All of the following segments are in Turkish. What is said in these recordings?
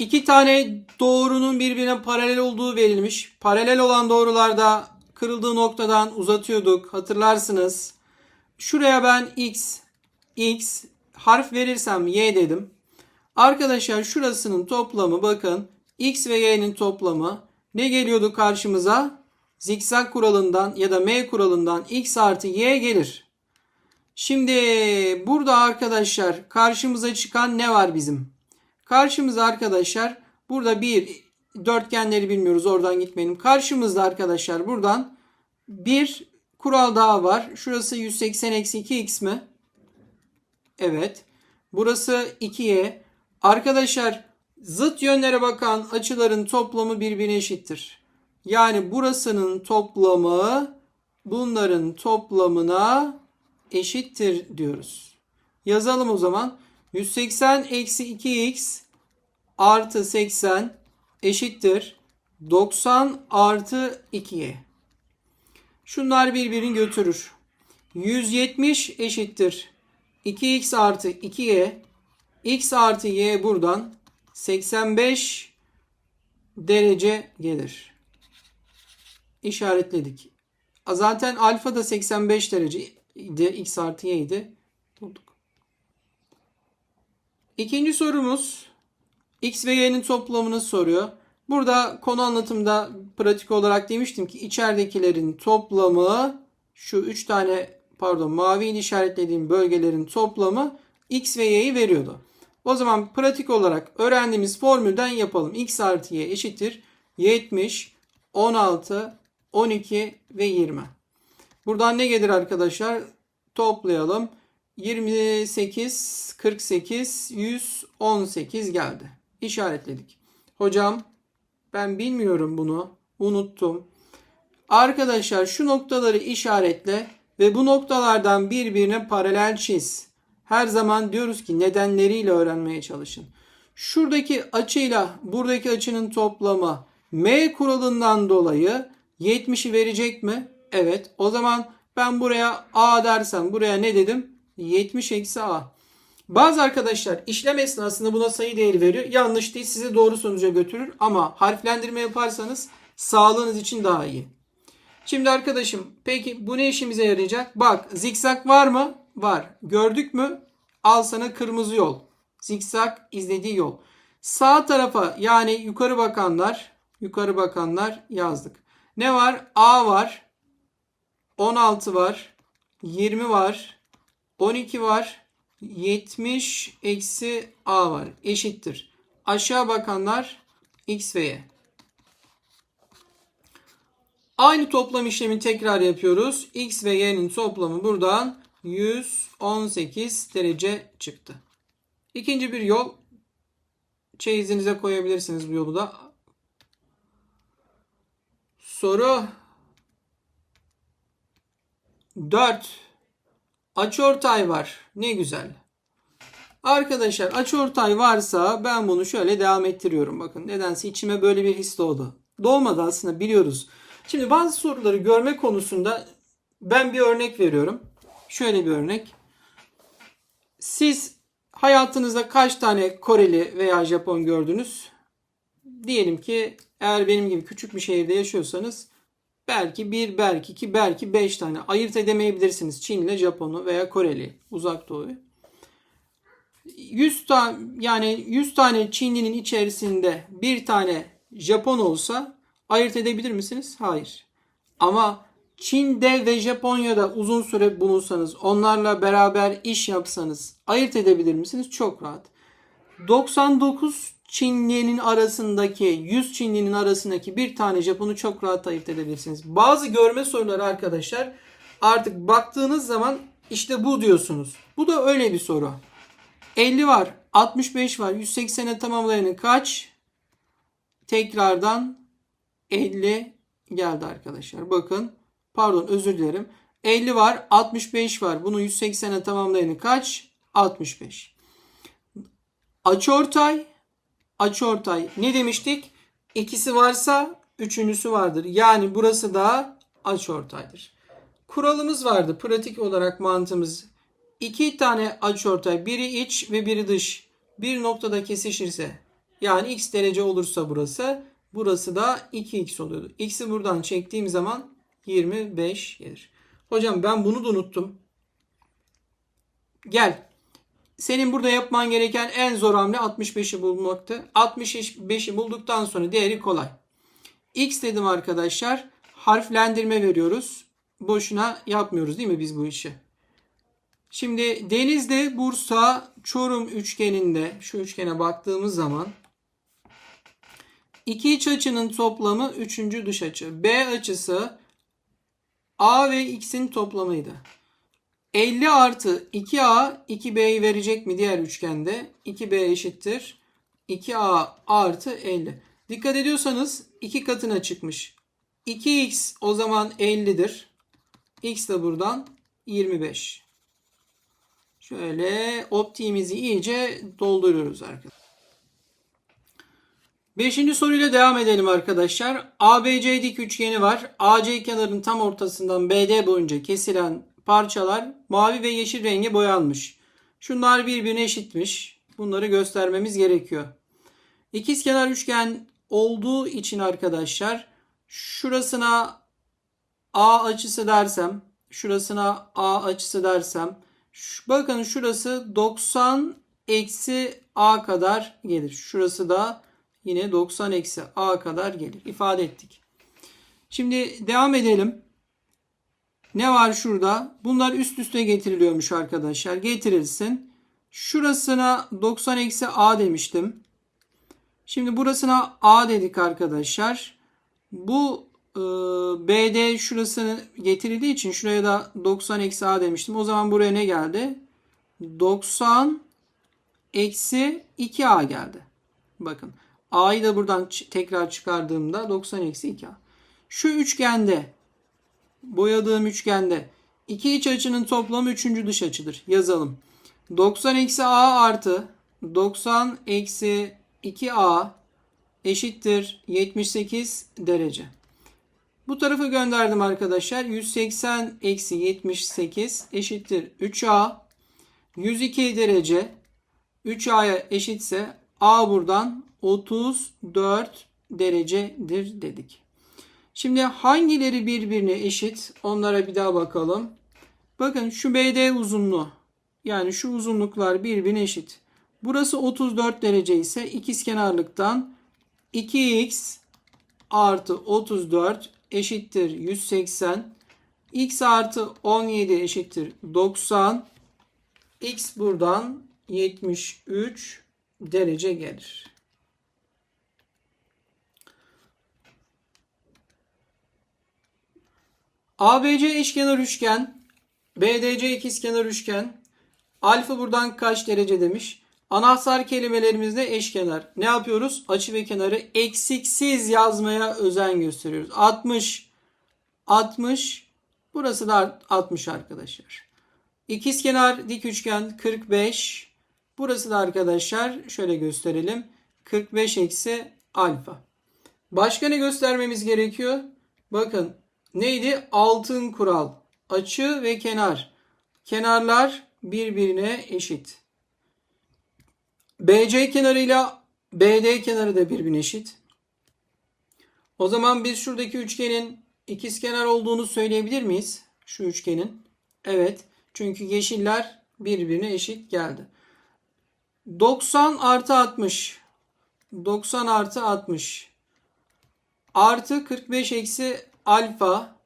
İki tane doğrunun birbirine paralel olduğu verilmiş. Paralel olan doğrularda kırıldığı noktadan uzatıyorduk. Hatırlarsınız. Şuraya ben x, x harf verirsem y dedim. Arkadaşlar şurasının toplamı bakın. X ve y'nin toplamı ne geliyordu karşımıza? Zikzak kuralından ya da m kuralından x artı y gelir. Şimdi burada arkadaşlar karşımıza çıkan ne var bizim? Karşımızda arkadaşlar burada bir dörtgenleri bilmiyoruz oradan gitmeyelim. Karşımızda arkadaşlar buradan bir kural daha var. Şurası 180 eksi 2x mi? Evet. Burası 2y. Arkadaşlar zıt yönlere bakan açıların toplamı birbirine eşittir. Yani burasının toplamı bunların toplamına eşittir diyoruz. Yazalım o zaman. 180 eksi 2x artı 80 eşittir. 90 artı 2y. Şunlar birbirini götürür. 170 eşittir. 2x artı 2y. x artı y buradan 85 derece gelir. İşaretledik. Zaten alfa da 85 dereceydi. x artı y idi. Bulduk. İkinci sorumuz x ve y'nin toplamını soruyor. Burada konu anlatımda pratik olarak demiştim ki içeridekilerin toplamı şu 3 tane pardon mavi işaretlediğim bölgelerin toplamı x ve y'yi veriyordu. O zaman pratik olarak öğrendiğimiz formülden yapalım. x artı y eşittir 70, 16, 12 ve 20. Buradan ne gelir arkadaşlar? Toplayalım. 28, 48, 118 geldi. İşaretledik. Hocam ben bilmiyorum bunu. Unuttum. Arkadaşlar şu noktaları işaretle ve bu noktalardan birbirine paralel çiz. Her zaman diyoruz ki nedenleriyle öğrenmeye çalışın. Şuradaki açıyla buradaki açının toplamı M kuralından dolayı 70'i verecek mi? Evet. O zaman ben buraya A dersem buraya ne dedim? 70 eksi A. Bazı arkadaşlar işlem esnasında buna sayı değeri veriyor. Yanlış değil sizi doğru sonuca götürür ama harflendirme yaparsanız sağlığınız için daha iyi. Şimdi arkadaşım peki bu ne işimize yarayacak? Bak zikzak var mı? Var. Gördük mü? Al sana kırmızı yol. Zikzak izlediği yol. Sağ tarafa yani yukarı bakanlar yukarı bakanlar yazdık. Ne var? A var. 16 var. 20 var. 12 var. 70 eksi A var. Eşittir. Aşağı bakanlar X ve Y. Aynı toplam işlemi tekrar yapıyoruz. X ve Y'nin toplamı buradan 118 derece çıktı. İkinci bir yol. Çeyizinize koyabilirsiniz bu yolu da. Soru 4. Açıortay var. Ne güzel. Arkadaşlar açıortay varsa ben bunu şöyle devam ettiriyorum. Bakın nedense içime böyle bir his doğdu. Doğmadı aslında biliyoruz. Şimdi bazı soruları görme konusunda ben bir örnek veriyorum. Şöyle bir örnek. Siz hayatınızda kaç tane Koreli veya Japon gördünüz? Diyelim ki eğer benim gibi küçük bir şehirde yaşıyorsanız belki bir, belki iki, belki beş tane ayırt edemeyebilirsiniz. Çinli, Japon'u veya Koreli, Uzak Doğu'yu. 100 tane yani 100 tane Çinlinin içerisinde bir tane Japon olsa ayırt edebilir misiniz? Hayır. Ama Çin'de ve Japonya'da uzun süre bulunsanız, onlarla beraber iş yapsanız ayırt edebilir misiniz? Çok rahat. 99 Çinlinin arasındaki 100 Çinlinin arasındaki bir tane Japon'u çok rahat ayırt edebilirsiniz. Bazı görme soruları arkadaşlar artık baktığınız zaman işte bu diyorsunuz. Bu da öyle bir soru. 50 var, 65 var, 180'e tamamlayanı kaç? Tekrardan 50 geldi arkadaşlar. Bakın pardon özür dilerim. 50 var, 65 var. Bunu 180'e tamamlayanı kaç? 65. Açıortay açıortay ne demiştik? İkisi varsa üçüncüsü vardır. Yani burası da açıortaydır. Kuralımız vardı. Pratik olarak mantığımız. İki tane açıortay, biri iç ve biri dış bir noktada kesişirse Yani x derece olursa burası. Burası da 2x oluyordu. X'i buradan çektiğim zaman 25 gelir. Hocam ben bunu da unuttum. Gel. Senin burada yapman gereken en zor hamle 65'i bulmaktı. 65'i bulduktan sonra değeri kolay. X dedim arkadaşlar. Harflendirme veriyoruz. Boşuna yapmıyoruz değil mi biz bu işi? Şimdi Denizli, Bursa, Çorum üçgeninde şu üçgene baktığımız zaman iki iç açının toplamı üçüncü dış açı. B açısı A ve X'in toplamıydı. 50 artı 2A 2B'yi verecek mi diğer üçgende? 2B eşittir. 2A artı 50. Dikkat ediyorsanız iki katına çıkmış. 2X o zaman 50'dir. X de buradan 25. Şöyle optiğimizi iyice dolduruyoruz arkadaşlar. Beşinci soruyla devam edelim arkadaşlar. ABC dik üçgeni var. AC kenarının tam ortasından BD boyunca kesilen parçalar mavi ve yeşil renge boyanmış. Şunlar birbirine eşitmiş. Bunları göstermemiz gerekiyor. İkizkenar üçgen olduğu için arkadaşlar şurasına A açısı dersem, şurasına A açısı dersem, bakın şurası 90 eksi A kadar gelir. Şurası da yine 90 eksi A kadar gelir. İfade ettik. Şimdi devam edelim. Ne var şurada? Bunlar üst üste getiriliyormuş arkadaşlar. Getirilsin. Şurasına 90 eksi A demiştim. Şimdi burasına A dedik arkadaşlar. Bu e, BD şurasını getirildiği için şuraya da 90 eksi A demiştim. O zaman buraya ne geldi? 90 eksi 2A geldi. Bakın A'yı da buradan tekrar çıkardığımda 90 eksi 2A. Şu üçgende boyadığım üçgende iki iç açının toplamı üçüncü dış açıdır. Yazalım. 90 eksi A artı 90 eksi 2A eşittir 78 derece. Bu tarafı gönderdim arkadaşlar. 180 eksi 78 eşittir 3A. 102 derece 3A'ya eşitse A buradan 34 derecedir dedik. Şimdi hangileri birbirine eşit? Onlara bir daha bakalım. Bakın şu BD uzunluğu. Yani şu uzunluklar birbirine eşit. Burası 34 derece ise ikizkenarlıktan 2x artı 34 eşittir 180. x artı 17 eşittir 90. x buradan 73 derece gelir. ABC eşkenar üçgen, BDC ikizkenar üçgen, alfa buradan kaç derece demiş. Anahtar kelimelerimizde eşkenar. Ne yapıyoruz? Açı ve kenarı eksiksiz yazmaya özen gösteriyoruz. 60, 60, burası da 60 arkadaşlar. İkizkenar dik üçgen 45, burası da arkadaşlar şöyle gösterelim. 45 eksi alfa. Başka ne göstermemiz gerekiyor? Bakın neydi? Altın kural. Açı ve kenar. Kenarlar birbirine eşit. BC kenarıyla BD kenarı da birbirine eşit. O zaman biz şuradaki üçgenin ikizkenar olduğunu söyleyebilir miyiz? Şu üçgenin. Evet. Çünkü yeşiller birbirine eşit geldi. 90 artı 60. 90 artı 60. Artı 45 eksi alfa.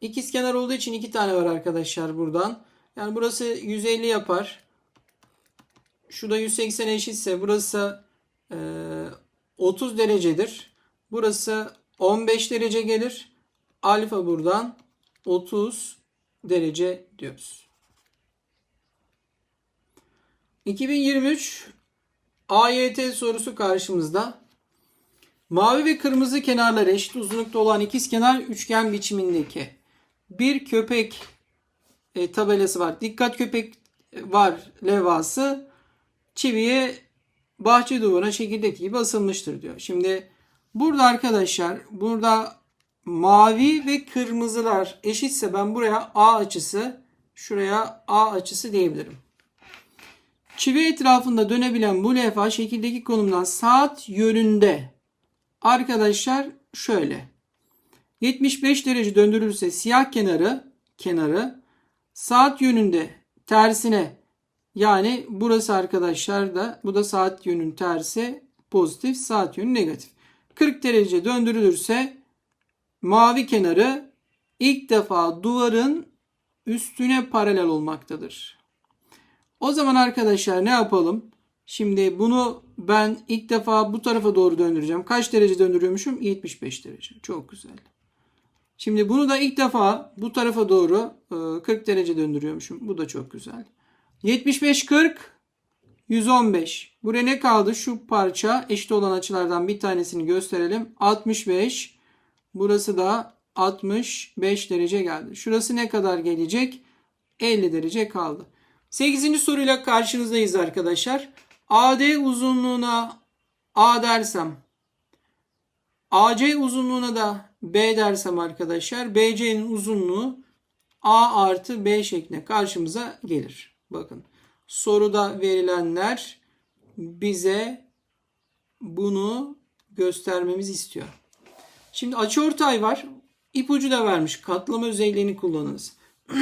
İkizkenar olduğu için iki tane var arkadaşlar buradan. Yani burası 150 yapar. Şurada 180 eşitse burası e, 30 derecedir. Burası 15 derece gelir. Alfa buradan 30 derece diyoruz. 2023 AYT sorusu karşımızda. Mavi ve kırmızı kenarları eşit uzunlukta olan ikizkenar üçgen biçimindeki bir köpek e, tabelası var. Dikkat köpek var levhası çiviye bahçe duvarına çekirdek gibi asılmıştır diyor. Şimdi burada arkadaşlar burada mavi ve kırmızılar eşitse ben buraya A açısı şuraya A açısı diyebilirim. Çivi etrafında dönebilen bu levha şekildeki konumdan saat yönünde. Arkadaşlar şöyle. 75 derece döndürülürse siyah kenarı kenarı saat yönünde tersine yani burası arkadaşlar da bu da saat yönün tersi pozitif saat yönü negatif. 40 derece döndürülürse mavi kenarı ilk defa duvarın üstüne paralel olmaktadır. O zaman arkadaşlar ne yapalım? Şimdi bunu ben ilk defa bu tarafa doğru döndüreceğim. Kaç derece döndürüyormuşum? 75 derece. Çok güzel. Şimdi bunu da ilk defa bu tarafa doğru e, 40 derece döndürüyormuşum. Bu da çok güzel. 75 40 115. Buraya ne kaldı? Şu parça eşit olan açılardan bir tanesini gösterelim. 65. Burası da 65 derece geldi. Şurası ne kadar gelecek? 50 derece kaldı. 8. soruyla karşınızdayız arkadaşlar. AD uzunluğuna A dersem AC uzunluğuna da B dersem arkadaşlar BC'nin uzunluğu A artı B şeklinde karşımıza gelir. Bakın soruda verilenler bize bunu göstermemiz istiyor. Şimdi açıortay var. İpucu da vermiş. Katlama özelliğini kullanınız.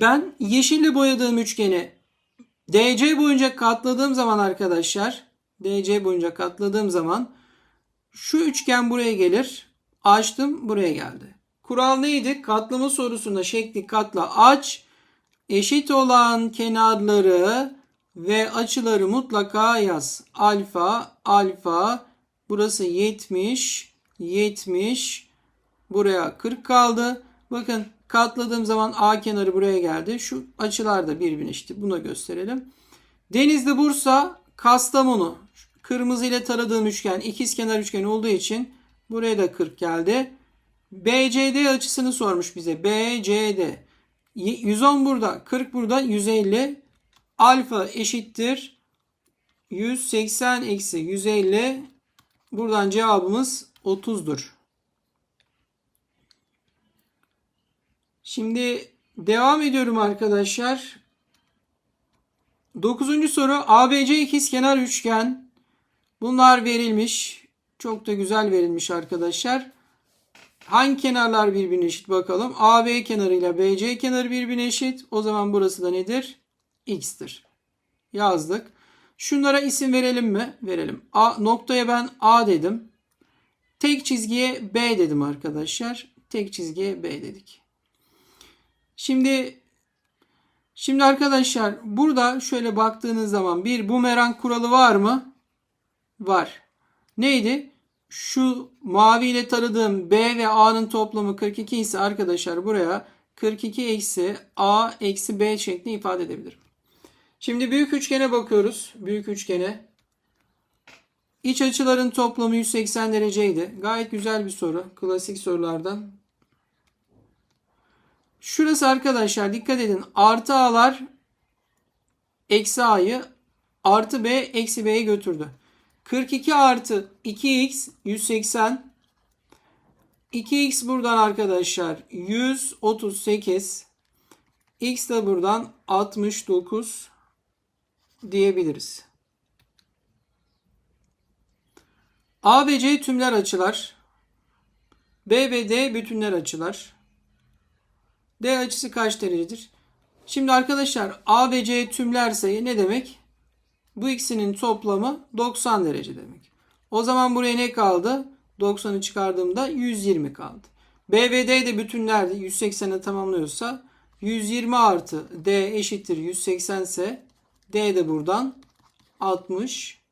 ben yeşille boyadığım üçgeni DC boyunca katladığım zaman arkadaşlar DC boyunca katladığım zaman şu üçgen buraya gelir. Açtım buraya geldi. Kural neydi? Katlama sorusunda şekli katla aç. Eşit olan kenarları ve açıları mutlaka yaz. Alfa, alfa. Burası 70, 70. Buraya 40 kaldı. Bakın katladığım zaman A kenarı buraya geldi. Şu açılar da birbirine eşit. Buna gösterelim. Denizli Bursa, Kastamonu. Kırmızı ile taradığım üçgen ikizkenar üçgen olduğu için buraya da 40 geldi. BCD açısını sormuş bize. BCD. 110 burada, 40 burada, 150. Alfa eşittir 180 eksi 150. Buradan cevabımız 30'dur. Şimdi devam ediyorum arkadaşlar. 9. soru ABC ikizkenar üçgen. Bunlar verilmiş. Çok da güzel verilmiş arkadaşlar. Hangi kenarlar birbirine eşit bakalım. AB kenarı ile BC kenarı birbirine eşit. O zaman burası da nedir? X'tir. Yazdık. Şunlara isim verelim mi? Verelim. A, noktaya ben A dedim. Tek çizgiye B dedim arkadaşlar. Tek çizgiye B dedik. Şimdi şimdi arkadaşlar burada şöyle baktığınız zaman bir bumerang kuralı var mı? Var. Neydi? Şu mavi ile taradığım B ve A'nın toplamı 42 ise arkadaşlar buraya 42 eksi A eksi B şeklinde ifade edebilirim. Şimdi büyük üçgene bakıyoruz. Büyük üçgene. İç açıların toplamı 180 dereceydi. Gayet güzel bir soru. Klasik sorulardan. Şurası arkadaşlar dikkat edin. Artı A'lar eksi A'yı artı B eksi B'ye götürdü. 42 artı 2x 180. 2x buradan arkadaşlar 138. X de buradan 69 diyebiliriz. A ve C tümler açılar. B ve D bütünler açılar. D açısı kaç derecedir? Şimdi arkadaşlar A ve C tümlerse ne demek? Bu ikisinin toplamı 90 derece demek. O zaman buraya ne kaldı? 90'ı çıkardığımda 120 kaldı. B ve D de bütünlerdi. 180'e tamamlıyorsa 120 artı D eşittir 180 ise D de buradan 60